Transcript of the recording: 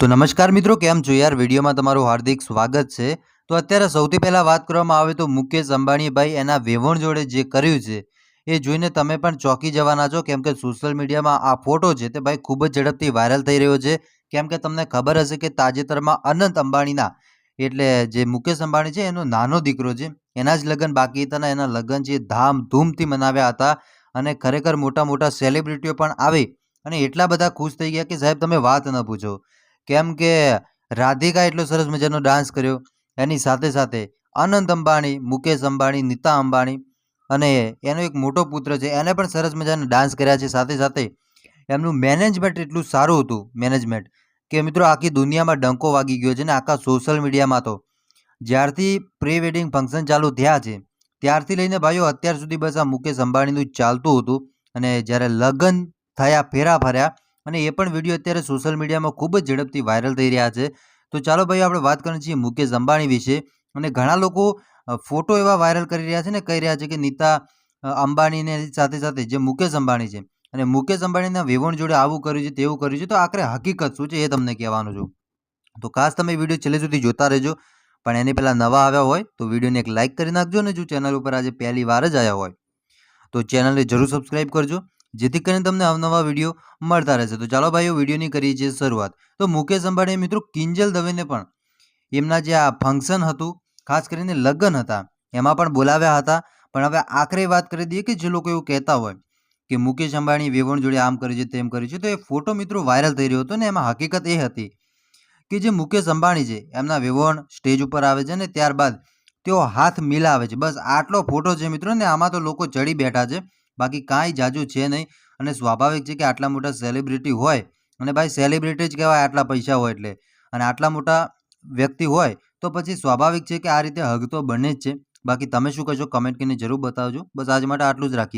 તો નમસ્કાર મિત્રો, કેમ છો યાર? વિડીયોમાં તમારું હાર્દિક સ્વાગત છે. તો અત્યારે સૌથી પહેલાં વાત કરવામાં આવે તો મુકેશ અંબાણીભાઈ એના વેવણ જોડે જે કર્યું છે, એ જોઈને તમે પણ ચોંકી જવાના છો. કેમ કે સોશિયલ મીડિયામાં આ ફોટો છે તે ભાઈ ખૂબ જ ઝડપથી વાયરલ થઈ રહ્યો છે. કેમ કે તમને ખબર હશે કે તાજેતરમાં અનંત અંબાણીના એટલે જે મુકેશ અંબાણી છે એનો નાનો દીકરો છે, એના જ લગ્ન બાકી હતા અને એના લગ્ન એ ધામધૂમથી મનાવ્યા હતા અને ખરેખર મોટા મોટા સેલિબ્રિટીઓ પણ આવી અને એટલા બધા ખુશ થઈ ગયા કે સાહેબ તમે વાત ન પૂછો. કેમ કે રાધિકા એટલો સરસ મજાનો ડાન્સ કર્યો. એની સાથે સાથે અનંત અંબાણી, મુકેશ અંબાણી, નીતા અંબાણી અને એનો એક મોટો પુત્ર છે. એને પણ સરસ મજાના ડાન્સ કર્યા છે. સાથે સાથે એમનું મેનેજમેન્ટ એટલું સારું હતું મેનેજમેન્ટ કે મિત્રો, આખી દુનિયામાં ડંકો વાગી ગયો છે ને આખા સોશિયલ મીડિયામાં તો. જ્યારથી પ્રી વેડિંગ ફંક્શન ચાલુ થયા છે, ત્યારથી લઈને ભાઈઓ, અત્યાર સુધી બસ આ મુકેશ અંબાણીનું ચાલતું હતું. અને જ્યારે લગ્ન થયા, ફેરા ફર્યા અને એ પણ વીડિયો અત્યારે સોશિયલ મીડિયામાં ખૂબ જ ઝડપથી વાયરલ થઈ રહ્યા છે. તો ચાલો ભાઈ, આપણે વાત કરીએ છીએ મુકેશ અંબાણી વિશે. અને ઘણા લોકો ફોટો એવા વાયરલ કરી રહ્યા છે ને કહી રહ્યા છે કે નીતા અંબાણીને સાથે સાથે જે મુકેશ અંબાણી છે. અને મુકેશ અંબાણીના વેવણ જોડે આવું કર્યું છે, તેવું કર્યું છે, તો આખરે હકીકત શું છે એ તમને કહેવાનું છું. તો ખાસ તમે વીડિયો છેલ્લે સુધી જોતા રહેજો. પણ એની પહેલાં નવા આવ્યા હોય તો વિડીયોને એક લાઇક કરી નાખજો ને જો ચેનલ ઉપર આજે પહેલી વાર જ આવ્યા હોય તો ચેનલને જરૂર સબસ્ક્રાઇબ કરજો. જેથી કરીને તમને અવનવા વીડિયો મળતા રહેશે. તો ચાલો ભાઈઓ, વિડીયોની કરીએ છીએ શરૂઆત. તો મુકેશ અંબાણીએ મિત્રો કિંજલ દવેને પણ એમના જે આ ફંક્શન હતું, ખાસ કરીને લગ્ન હતા, એમાં પણ બોલાવ્યા હતા. પણ હવે આખરે વાત કરી દઈએ કે જે લોકો એવું કહેતા હોય કે મુકેશ અંબાણી વેવણ જોડે આમ કર્યું છે, તેમ કર્યું છે, તો એ ફોટો મિત્રો વાયરલ થઈ રહ્યો હતો ને એમાં હકીકત એ હતી કે જે મુકેશ અંબાણી છે, એમના વેવણ સ્ટેજ ઉપર આવે છે ને ત્યારબાદ તેઓ હાથ મિલાવે છે. બસ આટલો ફોટો છે મિત્રો ને આમાં તો લોકો ચડી બેઠા છે. બાકી કાંઈ જાજુ છે નહીં. અને સ્વાભાવિક છે કે આટલા મોટા સેલિબ્રિટી હોય, અને ભાઈ સેલિબ્રિટી જ કહેવાય આટલા પૈસા હોય એટલે. અને આટલા મોટા વ્યક્તિ હોય, તો પછી સ્વાભાવિક છે કે આ રીતે હગ તો બને જ છે. બાકી તમે શું કહેશો? કમેન્ટ કરીને જરૂર બતાવજો. બસ આજ માટે આટલું જ રાખીએ